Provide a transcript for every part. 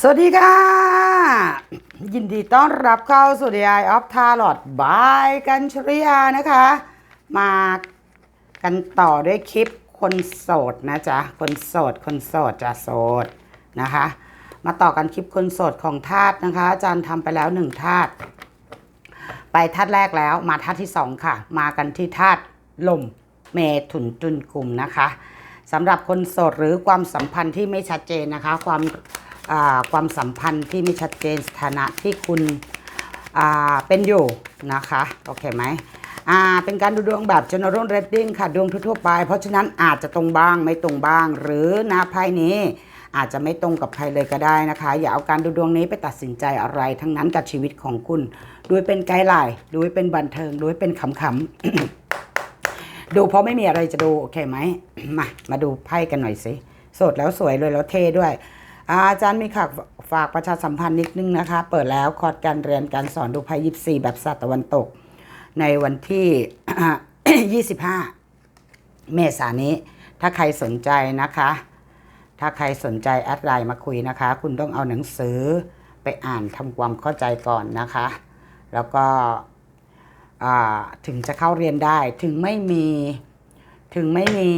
สวัสดีค่ะ ยินดีต้อนรับเข้าสู่ The Eye of Tarot บายกันชริยานะคะ มากันต่อด้วยคลิปคนโสดนะจ๊ะ คนโสด คนโสดจะโสดนะคะ มาต่อกันคลิปคนโสดของธาตุนะคะ อาจารย์ทำไปแล้วหนึ่งธาตุไปธาตุแรกแล้วมาธาตุที่สองค่ะ มากันที่ธาตุลมเมถุนตุลกลุ่มนะคะสำหรับคนโสดหรือความสัมพันธ์ที่ไม่ชัดเจนนะคะ ความ ความสัมพันธ์ที่ไม่ชัดเจนสถานะที่คุณเป็นอยู่นะคะโอเคไหมอ่าเป็นการดูดวงแบบ general reading ค่ะดวงทั่วๆไป เพราะฉะนั้นอาจจะตรงบ้างไม่ตรงบ้าง หรือนาไพ่นี้ อาจจะไม่ตรงกับใครเลยก็ได้นะคะ อย่าเอาการดูดวงนี้ไปตัดสินใจอะไร ทั้งนั้นกับชีวิตของคุณดูเป็นไกด์ไลน์ดูเป็นบันเทิงดูเป็นขำๆดูเพราะไม่มีอะไรจะดู โอเคไหมมามาดูไพ่กันหน่อยสิสดแล้วสวยเลยแล้วเท่ด้วย อาจารย์มีค่ะฝากประชาสัมพันธ์นิดนึงนะคะ เปิดแล้วคอร์สการเรียนการสอนดูไพ่ยิปซีแบบศาสตร์ตะวันตก ในวันที่ 25 เมษายนนี้ ถ้าใครสนใจนะคะ ถ้าใครสนใจแอดไลน์มาคุยนะคะ คุณต้องเอาหนังสือไปอ่านทำความเข้าใจก่อนนะคะ แล้วก็ถึงจะเข้าเรียนได้ ถึงไม่มี ถึงไม่มี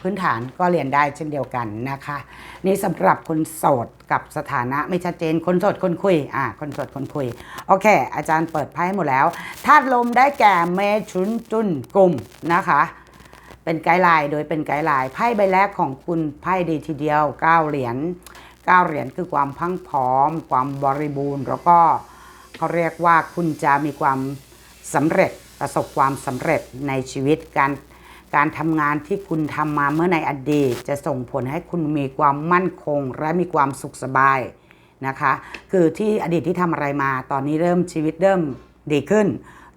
พื้นฐานก็เรียนได้เช่นเดียวกันนะคะ นี่สำหรับคนโสดกับสถานะไม่ชัดเจนคนโสดคนคุยอ่าคนโสดคนคุย โอเค อาจารย์เปิดไพ่ให้หมดแล้วธาตุลมได้แก่เมชุนจุนกลุ่มนะคะ เป็นไกด์ไลน์โดยเป็นไกด์ไลน์ไพ่ใบแรกของคุณไพ่ดีทีเดียว9เหรียญ9เหรียญคือความพังพร้อม ความบริบูรณ์ แล้วก็เขาเรียกว่าคุณจะมีความสำเร็จประสบความสำเร็จในชีวิตการ การทำงานที่คุณทำมาเมื่อในอดีต จะส่งผลให้คุณมีความมั่นคง และมีความสุขสบายนะคะ คือที่อดีตที่ทำอะไรมา ตอนนี้เริ่มชีวิตเริ่มดีขึ้น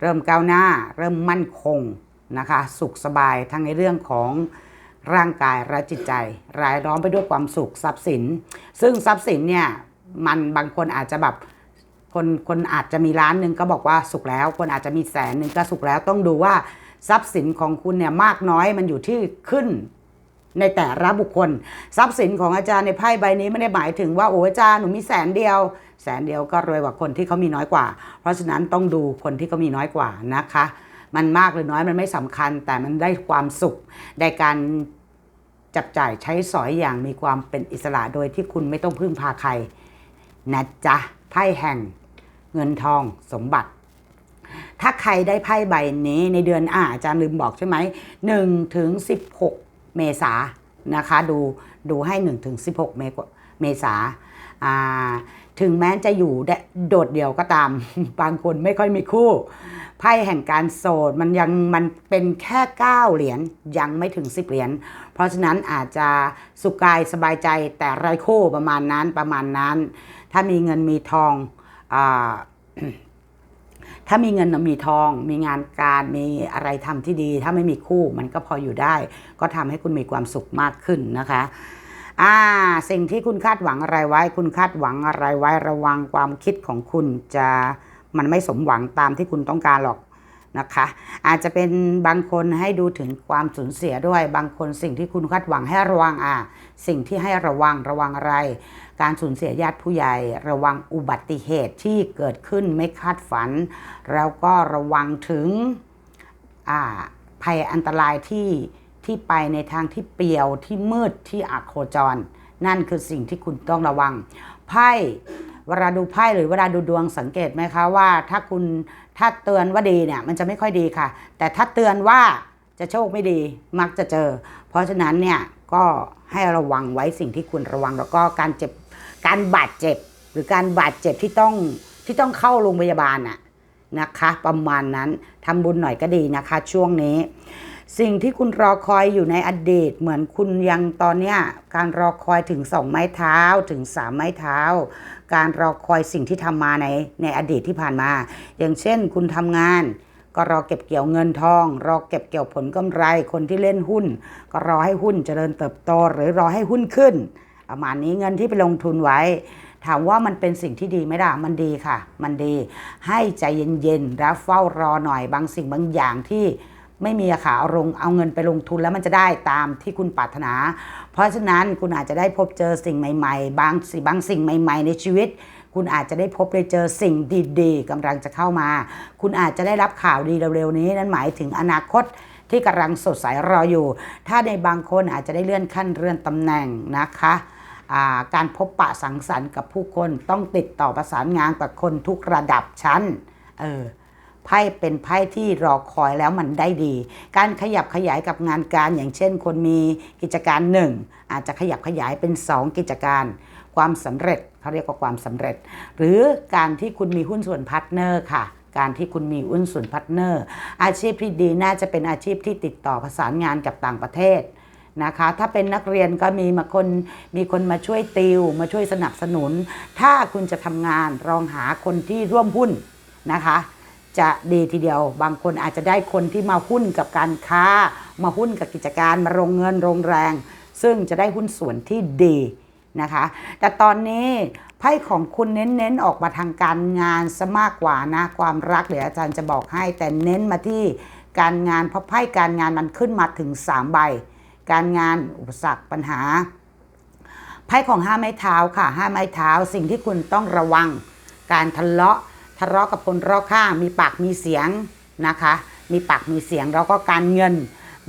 เริ่มก้าวหน้า เริ่มมั่นคงนะคะ สุขสบายทั้งในเรื่องของร่างกายและจิตใจรายล้อมไปด้วยความสุขทรัพย์สิน ซึ่งทรัพย์สินเนี่ยมันบางคนอาจจะแบบคนคนอาจจะมีล้านหนึ่งก็บอกว่าสุขแล้ว คนอาจจะมีแสนหนึ่งก็สุขแล้วต้องดูว่า ทรัพย์สินของคุณเนี่ยมากน้อยมันอยู่ที่ขึ้นในแต่ละบุคคล ทรัพย์สินของอาจารย์ในไพ่ใบนี้ไม่ได้หมายถึงว่าโอ้อาจารย์หนูมีแสนเดียว แสนเดียวก็รวยกว่าคนที่เขามีน้อยกว่า เพราะฉะนั้นต้องดูคนที่เขามีน้อยกว่านะคะ มันมากหรือน้อยมันไม่สำคัญ แต่มันได้ความสุขในการจับจ่ายใช้สอยอย่างมีความเป็นอิสระโดยที่คุณไม่ต้องพึ่งพาใครนะจ๊ะไพ่แห่งเงินทองสมบัติ ถ้าใครได้ไพ่ใบนี้ในเดือนอ่าอาจารย์ลืมบอกใช่ไหม1ถึง16เมษานะคะดูดูให้1ถึง16เมษเมษาอ่าถึงแม้จะอยู่ได้โดดเดี่ยวก็ตาม บางคนไม่ค่อยมีคู่ไพ่แห่งการโสดมันยังมันเป็นแค่9เหรียญยังไม่ถึง 10 เหรียญเพราะฉะนั้นอาจจะสุขกายสบายใจแต่ไรคู่ประมาณนั้นประมาณนั้น ถ้ามีเงินมีทองอา ถ้ามีเงินมีทอง มีงานการมีอะไรทำที่ดี ถ้าไม่มีคู่มันก็พออยู่ได้ ก็ทำให้คุณมีความสุขมากขึ้นนะคะอ่าสิ่งที่คุณคาดหวังอะไรไว้ คุณคาดหวังอะไรไว้ระวังความคิดของคุณจะมันไม่สมหวังตามที่คุณต้องการหรอก นะคะ อาจจะเป็นบางคนให้ดูถึงความสูญเสียด้วย บางคนสิ่งที่คุณคาดหวังให้ระวังอ่าสิ่งที่ให้ระวังระวังอะไร การสูญเสียญาติผู้ใหญ่ ระวังอุบัติเหตุที่เกิดขึ้นไม่คาดฝัน แล้วก็ระวังถึงอ่าภัยอันตรายที่ที่ไปในทางที่เปี่ยวที่มืดที่อักโคจร นั่นคือสิ่งที่คุณต้องระวังไพ่เวลาดูไพ่หรือเวลาดูดวงสังเกตไหมคะว่า ถ้าคุณ ถ้าเตือนว่าดีเนี่ยมันจะไม่ค่อยดีค่ะ แต่ถ้าเตือนว่าจะโชคไม่ดีมักจะเจอ เพราะฉะนั้นเนี่ยก็ให้ระวังไว้สิ่งที่คุณระวังแล้วก็การเจ็บการบาดเจ็บ หรือการบาดเจ็บที่ต้องที่ต้องเข้าโรงพยาบาลน่ะนะคะ ประมาณนั้นทำบุญหน่อยก็ดีนะคะ ช่วงนี้ สิ่งที่คุณรอคอยอยู่ในอดีตเหมือนคุณยังตอนเนี้ยการรอคอยถึงสองไม้เท้าถึงสามไม้เท้า การรอคอยสิ่งที่ทำมาในในอดีตที่ผ่านมา อย่างเช่น คุณทำงาน ก็รอเก็บเกี่ยวเงินทอง รอเก็บเกี่ยวผลกำไรคนที่เล่นหุ้น ก็รอให้หุ้นเจริญเติบโต หรือรอให้หุ้นขึ้น ประมาณนี้เงินที่ไปลงทุนไว้ถามว่ามันเป็นสิ่งที่ดีไหมล่ะ มันดีค่ะ มันดี ให้ใจเย็นๆแล้วเฝ้ารอหน่อยบางสิ่งบางอย่างที่ ไม่มีอะค่ะเอาลงเอาเงินไปลงทุนแล้วมันจะได้ตามที่คุณปรารถนา เพราะฉะนั้นคุณอาจจะได้พบเจอสิ่งใหม่ ๆ บางสิ่งบางสิ่งใหม่ ๆ ในชีวิต คุณอาจจะได้พบได้เจอสิ่งดีๆกำลังจะเข้ามา คุณอาจจะได้รับข่าวดีเร็วๆนี้ นั่นหมายถึงอนาคตที่กำลังสดใสรออยู่ ถ้าในบางคนอาจจะได้เลื่อนขั้นเลื่อนตำแหน่งนะคะาการพบปะสังสรรค์กับผู้คนต้องติดต่อประสานงานกับคนทุกระดับชั้น เออ ไพ่เป็นไพ่ที่รอคอยแล้วมันได้ดี การขยับขยายกับงานการอย่างเช่น คนมีกิจการหนึ่งอาจจะขยับขยายเป็น 2 กิจการ ความสำเร็จเขาเรียกว่าความสำเร็จ หรือการที่คุณมีหุ้นส่วนพาร์ทเนอร์ค่ะการที่คุณมีหุ้นส่วนพาร์ทเนอร์ อาชีพที่ดีน่าจะเป็นอาชีพที่ติดต่อประสานงานกับต่างประเทศนะคะ ถ้าเป็นนักเรียนก็มีมาคนมีคนมาช่วยติว มาช่วยสนับสนุน ถ้าคุณจะทำงานลองหาคนที่ร่วมหุ้นนะคะ จะดีทีเดียว บางคนอาจจะได้คนที่มาหุ้นกับการค้า มาหุ้นกับกิจการมาลงเงินลงแรง ซึ่งจะได้หุ้นส่วนที่ดีนะคะ แต่ตอนนี้ไพ่ของคุณเน้นๆออกมาทางการงานซะมากกว่านะความรักเดี๋ยวอาจารย์จะบอกให้แต่เน้นมาที่การงานเพราะไพ่การงานมันขึ้นมาถึง 3 ใบ การงานอุปสรรคปัญหาไพ่ของห้าไม้เท้าค่ะห้าไม้เท้าสิ่งที่คุณต้องระวัง การทะเลาะ ทะเลาะกับคนรอบข้างมีปากมีเสียงนะคะ มีปากมีเสียงแล้วก็การเงิน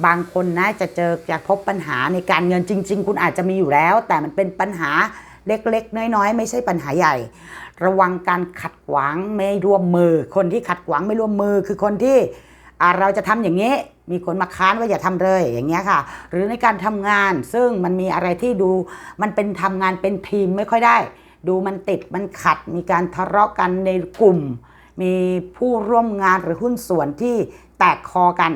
บางคนนะจะเจอจะพบปัญหาในการเงินจริง ๆ คุณอาจจะมีอยู่แล้ว แต่มันเป็นปัญหาเล็กๆ น้อยๆ ไม่ใช่ปัญหาใหญ่ ระวังการขัดขวางไม่ร่วมมือ คนที่ขัดขวางไม่ร่วมมือ คือคนที่อ่าเราจะทำอย่างนี้มีคนมาค้านว่าอย่าทำเลยอย่างเงี้ยค่ะ หรือในการทำงานซึ่งมันมีอะไรที่ดูมันเป็นทำงานเป็นทีมไม่ค่อยได้ ดูมันติดมันขัด มีการทะเลาะกันในกลุ่ม มีผู้ร่วมงานหรือหุ้นส่วนที่แตกคอกัน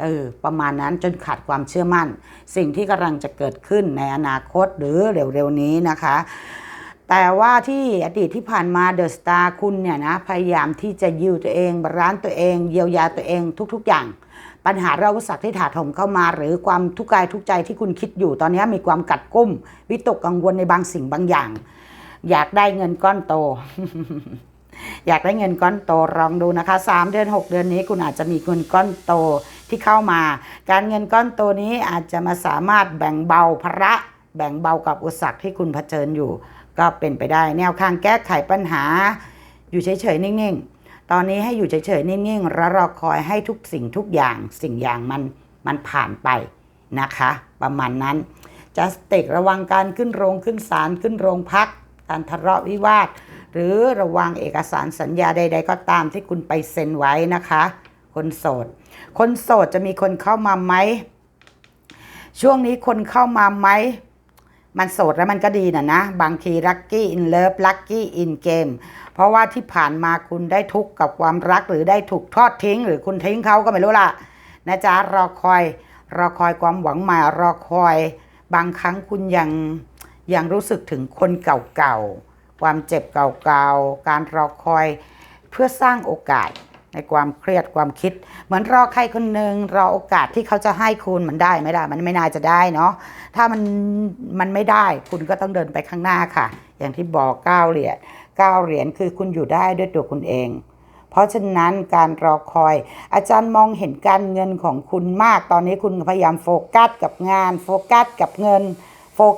เออประมาณนั้นจนขาดความเชื่อมั่น สิ่งที่กำลังจะเกิดขึ้นในอนาคตหรือเร็วๆนี้นะคะ แต่ว่าที่อดีตที่ผ่านมาเดอะสตาร์คุณเนี่ยนะพยายามที่จะยิวตัวเองบาลานซ์ตัวเอง เยียวยาตัวเองทุกๆอย่าง ปัญหาเราอุปสรรคที่ถาถมเข้ามา หรือความทุกข์กายทุกใจที่คุณคิดอยู่ตอนนี้มีความกัดกุ้ม วิตกกังวลในบางสิ่งบางอย่าง อยากได้เงินก้อนโต อยากได้เงินก้อนโตลองดูนะคะ3เดือน6เดือนนี้คุณอาจจะมีเงินก้อนโตที่เข้ามา การเงินก้อนโตนี้อาจจะมาสามารถแบ่งเบาภาระแบ่งเบากับอุปสรรคที่คุณเผชิญอยู่ ก็เป็นไปได้แนวทางแก้ไขปัญหา อยู่เฉยๆนิ่งๆ ตอนนี้ให้อยู่เฉยๆนิ่งๆแล้วรอคอยให้ทุกสิ่งทุกอย่างสิ่งอย่างมันมันผ่านไปนะคะ ประมาณนั้นจัสติกระวังการขึ้นโรงขึ้นศาลขึ้นโรงพัก การทะเลาะวิวาท หรือระวังเอกสารสัญญาใด ๆ ก็ตามที่คุณไปเซ็นไว้นะคะ คนโสด คนโสดจะมีคนเข้ามาไหม ช่วงนี้คนเข้ามาไหม มันโสดแล้วมันก็ดีนะนะ บางทีลัคกี้อินเลิฟลัคกี้อินเกมเพราะว่าที่ผ่านมาคุณได้ทุกข์กับความรักหรือได้ถูกทอดทิ้ง หรือคุณทิ้งเขาก็ไม่รู้ล่ะนะจ๊ะรอคอยรอคอยความหวังใหม่รอคอย บางครั้งคุณยัง ยังรู้สึกถึงคนเก่าๆ ความเจ็บเก่าๆ การรอคอยเพื่อสร้างโอกาสในความเครียดความคิด เหมือนรอใครคนหนึ่งรอโอกาสที่เขาจะให้คุณมันได้ไหมล่ะมันไม่น่าจะได้เนาะถ้ามันมันไม่ได้คุณก็ต้องเดินไปข้างหน้าค่ะ อย่างที่บอกเก้าเหรียญเก้าเหรียญคือคุณอยู่ได้ด้วยตัวคุณเอง เพราะฉะนั้นการรอคอย อาจารย์มองเห็นการเงินของคุณมาก ตอนนี้คุณพยายามโฟกัสกับงาน โฟกัสกับเงิน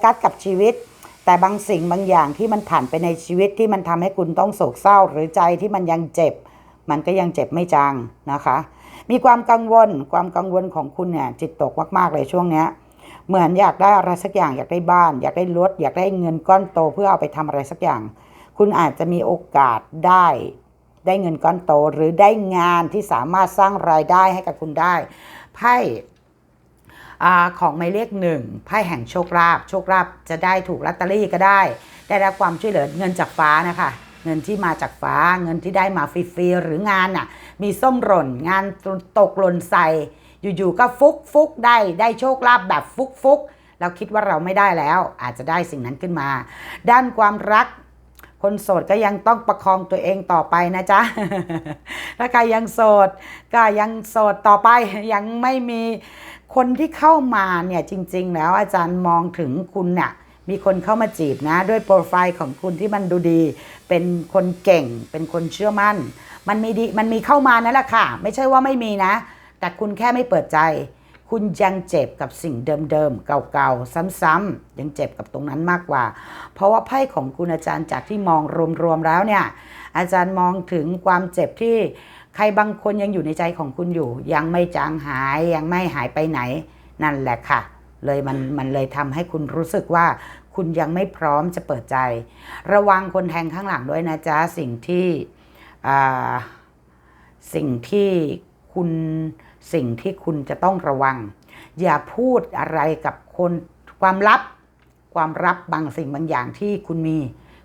กัสกับชีวิต แต่บางสิ่งบางอย่างที่มันผ่านไปในชีวิตที่มันทำให้คุณต้องโศกเศร้า หรือใจที่มันยังเจ็บ มันก็ยังเจ็บไม่จางนะคะ มีความกังวลความกังวลของคุณเนี่ยจิตตกมากๆเลยช่วงเนี้ยเหมือนอยากได้อะไรสักอย่างอยากได้บ้าน อยากได้รถอยากได้เงินก้อนโตเพื่อเอาไปทำอะไรสักอย่าง คุณอาจจะมีโอกาสได้ได้เงินก้อนโตหรือได้งานที่สามารถสร้างรายได้ให้กับคุณได้ไพ่ ของหมายเลขหนึ่งไพ่แห่งโชคลาภโชคลาภจะได้ถูกลอตเตอรี่ก็ได้ ได้รับความช่วยเหลือเงินจากฟ้านะคะ เงินที่มาจากฟ้าเงินที่ได้มาฟรีๆหรืองานน่ะมีส้มหล่นงานตกหล่นใส่อยู่ๆก็ฟุกฟุกได้ได้โชคลาภแบบฟุกฟุกเราคิดว่าเราไม่ได้แล้วอาจจะได้สิ่งนั้นขึ้นมา ด้านความรักคนโสดก็ยังต้องประคองตัวเองต่อไปนะจ๊ะ ถ้าใครยังโสดก็ยังโสดต่อไปยังไม่มี คนที่เข้ามาเนี่ยจริง ๆ แล้วอาจารย์มองถึงคุณเนี่ยมีคนเข้ามาจีบนะ ด้วยโปรไฟล์ของคุณที่มันดูดี เป็นคนเก่ง เป็นคนเชื่อมั่น มันมีดีมันมีเข้ามานั่นแหละค่ะ ไม่ใช่ว่าไม่มีนะ แต่คุณแค่ไม่เปิดใจ คุณยังเจ็บกับสิ่งเดิมๆเก่าๆซ้ำๆยังเจ็บกับตรงนั้นมากกว่า เพราะว่าไพ่ของคุณอาจารย์จากที่มองรวมๆแล้วเนี่ย อาจารย์มองถึงความเจ็บที่ ใครบางคนยังอยู่ในใจของคุณอยู่ ยังไม่จางหายยังไม่หายไปไหน นั่นแหละค่ะ เลยมันมันเลยทำให้คุณรู้สึกว่า คุณยังไม่พร้อมจะเปิดใจ ระวังคนแทงข้างหลังด้วยนะจ๊ะสิ่งที่สิ่งที่คุณสิ่งที่คุณจะต้องระวัง อย่าพูดอะไรกับคนความลับ ความลับบางสิ่งบางอย่างที่คุณมี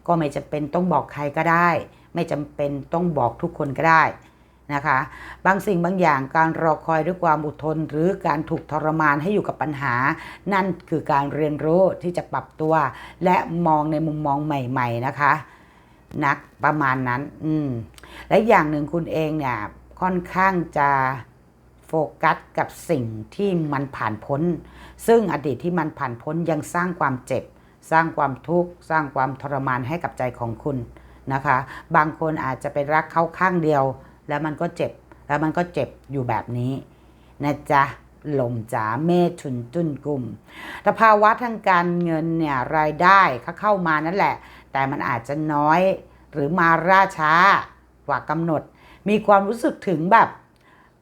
ก็ไม่จำเป็นต้องบอกใครก็ได้ ไม่จำเป็นต้องบอกทุกคนก็ได้ นะคะ บางสิ่งบางอย่างการรอคอยด้วยความอดทน หรือการถูกทรมานให้อยู่กับปัญหา นั่นคือการเรียนรู้ที่จะปรับตัว และมองในมุมมองใหม่ ๆ นะคะนักประมาณนั้น อืม และอย่างหนึ่งคุณเองเนี่ย ค่อนข้างจะโฟกัสกับสิ่งที่มันผ่านพ้น ซึ่งอดีตที่มันผ่านพ้นยังสร้างความเจ็บ สร้างความทุกข์ สร้างความทรมานให้กับใจของคุณนะคะ บางคนอาจจะไปรักเขาข้างเดียว แล้วมันก็เจ็บ แล้วมันก็เจ็บอยู่แบบนี้นะจ๊ะลมจ๋าเมถุนจุนกลุ่มแต่ภาวะทางการเงินเนี่ยรายได้เขาเข้ามานั่นแหละ แต่มันอาจจะน้อยหรือมาล่าช้ากว่ากำหนด มีความรู้สึกถึงแบบ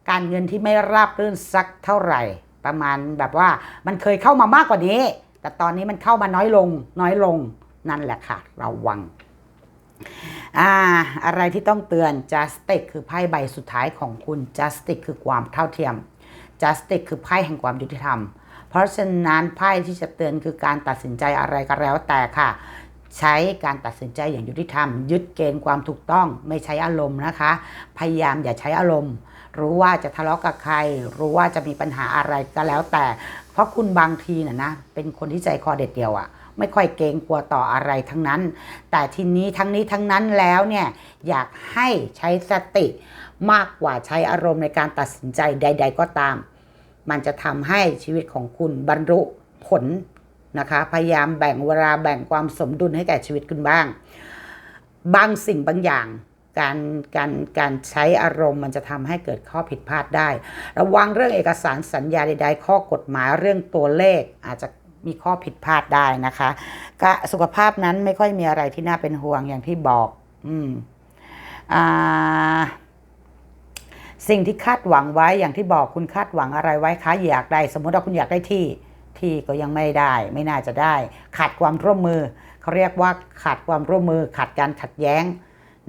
การเงินที่ไม่ราบรื่นสักเท่าไหร่ ประมาณแบบว่ามันเคยเข้ามามากกว่านี้ แต่ตอนนี้มันเข้ามาน้อยลงน้อยลงนั่นแหละค่ะ ระวัง อ่าอะไรที่ต้องเตือน justice คือไพ่ใบสุดท้ายของคุณ justice คือความเท่าเทียม justice คือไพ่แห่งความยุติธรรม เพราะฉะนั้นไพ่ที่จะเตือนคือการตัดสินใจอะไรก็แล้วแต่ค่ะ ใช้การตัดสินใจอย่างยุติธรรม ยึดเกณฑ์ความถูกต้องไม่ใช้อารมณ์นะคะ พยายามอย่าใช้อารมณ์ รู้ว่าจะทะเลาะกับใคร รู้ว่าจะมีปัญหาอะไรก็แล้วแต่ เพราะคุณบางทีน่ะนะเป็นคนที่ใจคอเด็ดเดียวอะ ไม่ค่อยเกรงกลัวต่ออะไรทั้งนั้น แต่ทีนี้ทั้งนี้ทั้งนั้นแล้วเนี่ยอยากให้ใช้สติมากกว่าใช้อารมณ์ในการตัดสินใจใด ๆ ก็ตาม มันจะทำให้ชีวิตของคุณบรรลุผลนะคะ พยายามแบ่งเวลาแบ่งความสมดุลให้แก่ชีวิตคุณบ้าง บางสิ่งบางอย่างการการการใช้อารมณ์มันจะทำให้เกิดข้อผิดพลาดได้ ระวังเรื่องเอกสารสัญญาใดๆ ข้อกฎหมายเรื่องตัวเลขอาจจะ มีข้อผิดพลาดได้นะคะก็สุขภาพนั้นไม่ค่อยมีอะไรที่น่าเป็นห่วงอย่างที่บอก อืมอ่าสิ่งที่คาดหวังไว้อย่างที่บอกคุณคาดหวังอะไรไว้คะอยากได้ สมมติว่าคุณอยากได้ที่ที่ก็ยังไม่ได้ ไม่น่าจะได้ ขาดความร่วมมือเขาเรียกว่าขาดความร่วมมือ ขาดการขัดแย้ง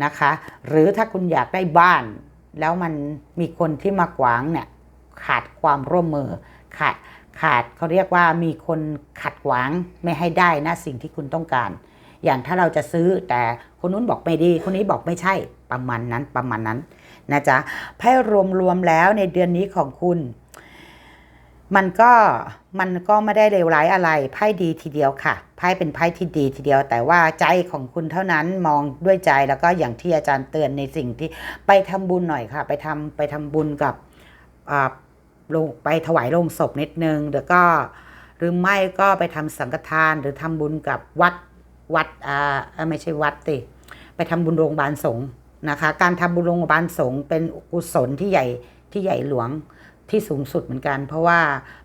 นะคะ หรือถ้าคุณอยากได้บ้าน แล้วมันมีคนที่มาขวางเนี่ย ขาดความร่วมมือขาด ขาดเขาเรียกว่ามีคนขัดขวางไม่ให้ได้นะสิ่งที่คุณต้องการ อย่างถ้าเราจะซื้อแต่คนนู้นบอกไม่ดี คนนี้บอกไม่ใช่ประมาณนั้นประมาณนั้นนะจ๊ะไพ่รวมๆแล้วในเดือนนี้ของคุณ มันก็มันก็ไม่ได้เลวร้ายอะไรไพ่ดีทีเดียวค่ะไพ่เป็นไพ่ที่ดีทีเดียว แต่ว่าใจของคุณเท่านั้นมองด้วยใจแล้วก็อย่างที่อาจารย์เตือนในสิ่งที่ไปทำบุญหน่อยค่ะ ไปทำไปทำบุญกับอ่า ลงไปถวายโลงศพนิดนึงแล้วก็หรือไม่ก็ไปทำสังฆทานหรือทำบุญกับวัดวัดอ่าไม่ใช่วัดติไปทำบุญโรงพยาบาลสงฆ์นะคะ การทำบุญโรงพยาบาลสงฆ์เป็นกุศลที่ใหญ่ที่ใหญ่หลวงที่สูงสุดเหมือนกัน เพราะว่า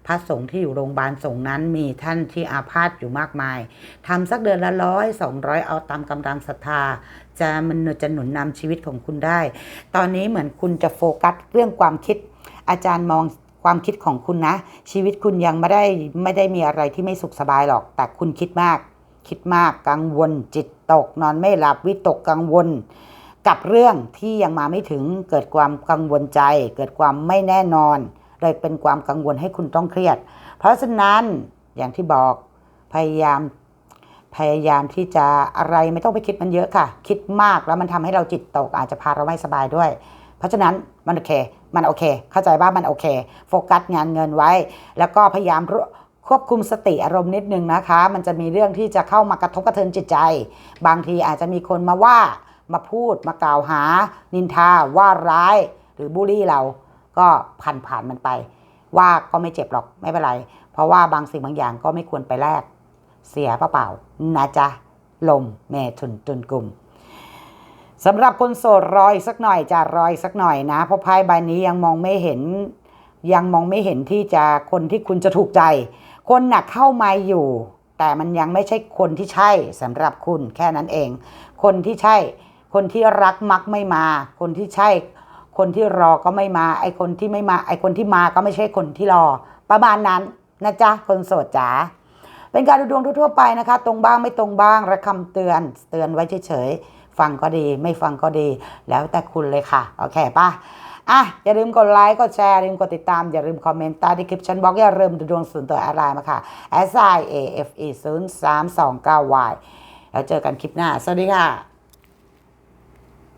พระสงฆ์ที่อยู่โรงพยาบาลสงฆ์นั้นมีท่านที่อาพาธอยู่มากมายทำสักเดือนละร้อยสองร้อยเอาตามกำลังศรัทธา จะมันจะหนุนนำชีวิตของคุณได้ ตอนนี้เหมือนคุณจะโฟกัสเรื่องความคิด อาจารย์มอง ความคิดของคุณนะ ชีวิตคุณยังไม่ได้ไม่ได้มีอะไรที่ไม่สุขสบายหรอก แต่คุณคิดมาก คิดมากกังวล จิตตก นอนไม่หลับวิตกกังวล กับเรื่องที่ยังมาไม่ถึงเกิดความกังวลใจ เกิดความไม่แน่นอน เลยเป็นความกังวลให้คุณต้องเครียด เพราะฉะนั้นอย่างที่บอกพยายามพยายามที่จะอะไรไม่ต้องไปคิดมันเยอะค่ะ คิดมากแล้วมันทำให้เราจิตตกอาจจะพาเราไม่สบายด้วย เพราะฉะนั้น มันโอเค มันโอเค เข้าใจว่ามันโอเค โฟกัสงานเงินไว้ แล้วก็พยายามควบคุมสติอารมณ์นิดนึงนะคะ มันจะมีเรื่องที่จะเข้ามากระทบกระเทือนจิตใจ บางทีอาจจะมีคนมาว่า มาพูด มากล่าวหา นินทา ว่าร้าย หรือบูลลี่เรา ก็ผ่านผ่านมันไป ว่าก็ไม่เจ็บหรอก ไม่เป็นไร เพราะว่าบางสิ่งบางอย่างก็ไม่ควรไปแลก เสียเปล่าๆนะจ๊ะ ลมเมทุนตุนกลุ่ม สำหรับคนโสดรออีกสักหน่อยจะรออีกสักหน่อยนะ เพราะไพ่ใบนี้ยังมองไม่เห็น ยังมองไม่เห็นที่จะคนที่คุณจะถูกใจ คนหนักเข้ามาอยู่ แต่มันยังไม่ใช่คนที่ใช่สำหรับคุณแค่นั้นเอง คนที่ใช่ คนที่รักมักไม่มา คนที่ใช่ คนที่รอก็ไม่มา ไอคนที่ไม่มา ไอคนที่มาก็ไม่ใช่คนที่รอ ประมาณนั้นนะจ๊ะคนโสดจ๋าเป็นการดูดวงทั่วๆไปนะคะ ตรงบ้างไม่ตรงบ้างและคำเตือน เตือนไว้เฉยๆ ฟังก็ดีไม่ฟังก็ดี แล้วแต่คุณเลยค่ะ โอเคป่ะอะ อย่าลืมกดไลค์ กดแชร์ อย่าลืมกดติดตาม อย่าลืมคอมเมนต์ใต้ดีคลิปชันบล็อก อย่าลืมดูดวงส่วนตัวอะไรมาค่ะ s i a f e 0 3 2 9 y แล้วเจอกันคลิปหน้า สวัสดีค่ะ